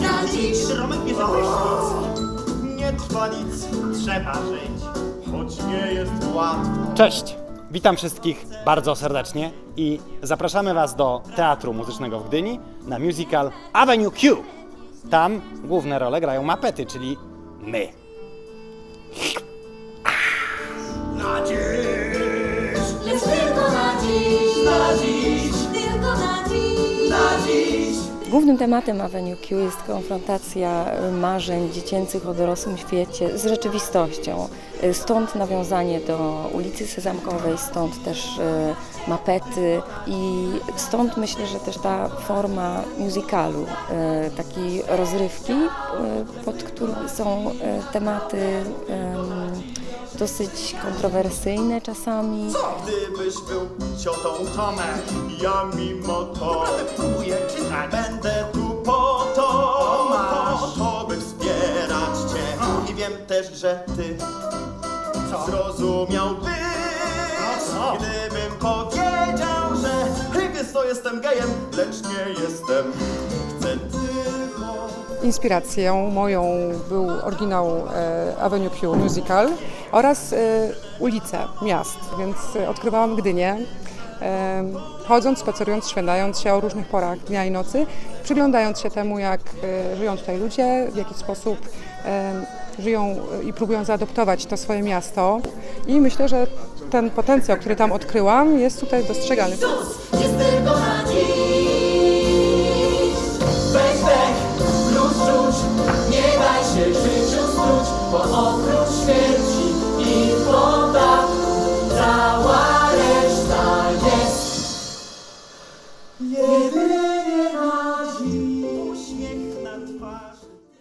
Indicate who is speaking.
Speaker 1: na dziś.
Speaker 2: Romek prysznic. Nie trwa nic, trzeba żyć, choć nie jest łatwo.
Speaker 3: Cześć! Witam wszystkich bardzo serdecznie i zapraszamy Was do Teatru Muzycznego w Gdyni na musical Avenue Q. Tam główne role grają mapety, czyli my.
Speaker 4: Głównym tematem Avenue Q jest konfrontacja marzeń dziecięcych o dorosłym świecie z rzeczywistością. Stąd nawiązanie do ulicy Sezamkowej, stąd też e, mapety i stąd myślę, że też ta forma musicalu, takiej rozrywki, pod którą są tematy em, dosyć kontrowersyjne czasami.
Speaker 2: Gdybyś był ciotą Tomek, ja mimo to próbuję czytać. Będę tu po to, po to, by wspierać cię. I wiem też, że ty zrozumiałbyś, gdybym powiedział, że wiesz co, jestem gejem, lecz nie jestem. Chcę.
Speaker 5: Inspiracją moją był oryginał e, Avenue Q musical oraz e, ulice miast, więc e, odkrywałam Gdynię. Chodząc, spacerując, szwendając się o różnych porach dnia i nocy, przyglądając się temu, jak żyją tutaj ludzie, w jaki sposób żyją i próbują zaadoptować to swoje miasto. I myślę, że ten potencjał, który tam odkryłam, jest tutaj dostrzegany.